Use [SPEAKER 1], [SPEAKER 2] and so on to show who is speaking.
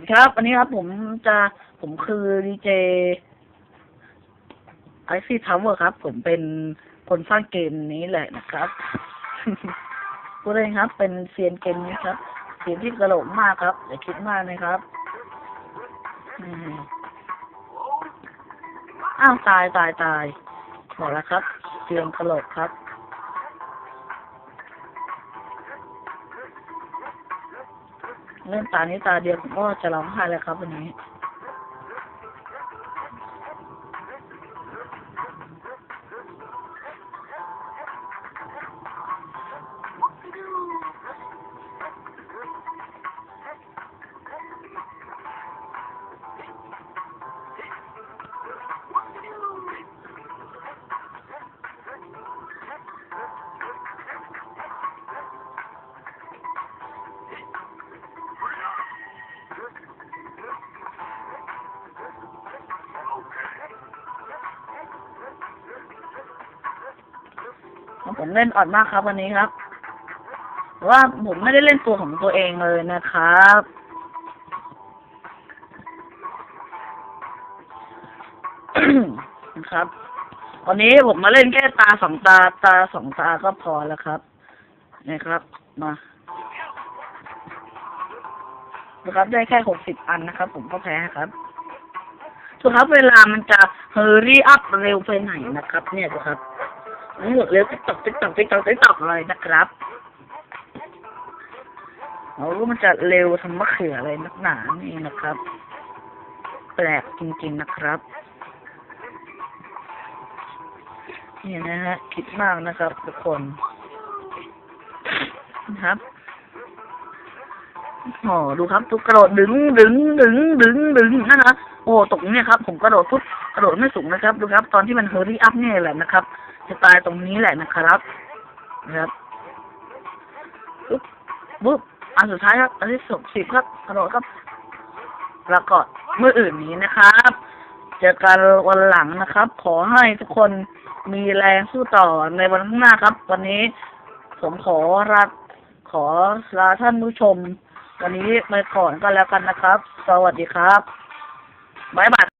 [SPEAKER 1] วัสดีครับวันนี้ครับผมจะผมคือดีเจไอซี่ทาวเวอร์ครับ ผมเป็นคนสร้างเกมนี้แหละนะครับพูดเลยครับ เป็นเซียนเกมนี้ครับเสียงที่กระโหลกมากครับอย่าคิดมากนะครับอ้าวตายตายตายบอกแล้วครับเสียงกระโหลกครับ เล่นตานี้ตาเดียวผมก็จะร้องไห้เลยครับวันนี้ ผมเล่นอ่อนมากครับวันนี้ครับว่าผมไม่ได้เล่นตัวของตัวเองเลยนะครับ นะครับ วันนี้ผมมาเล่นแค่ตาสองตาตาสองตาก็พอแล้วครับ นะครับ มานะครับได้แค่หกสิบอันนะครับ ผมก็แพ้ครับดูครับ เวลามันจะเฮอรี่อัพเร็วไปไหนนะครับ เนี่ยดูครับ หมดเร็วติ๊กตอกติ๊กตอกติ๊กตอกติ๊กตอกเลยนะครับเรารู้มันจะเร็วทำมะเขืออะไรนักหนานี่นะครับ แปลกจริงๆนะครับ นี่นะฮะคิดมากนะครับทุกคนนะครับโอ้ดูครับ ทุกกระโดดดึงดึงดึงดึงดึงนั่นนะโอ้ตกเนี่ยครับ ผมกระโดดปุ๊บกระโดดไม่สูงนะครับ ดูครับ ตอนที่มันเฮอรี่อัพเนี่ยแหละนะครับ จะตายตรงนี้แหละนะครับนะครับปุ๊บปุ๊บอันสุดท้ายครับอันที่สสิบครับกระโดดครับ แล้วก็เมื่ออื่นนี้นะครับเจอกันวันหลังนะครับ ขอให้ทุกคนมีแรงสู้ต่อในวันข้างหน้าครับ วันนี้ผมขอลาขอลาท่านผู้ชม วันนี้ไปก่อนก็แล้วกันนะครับ สวัสดีครับบ๊ายบาย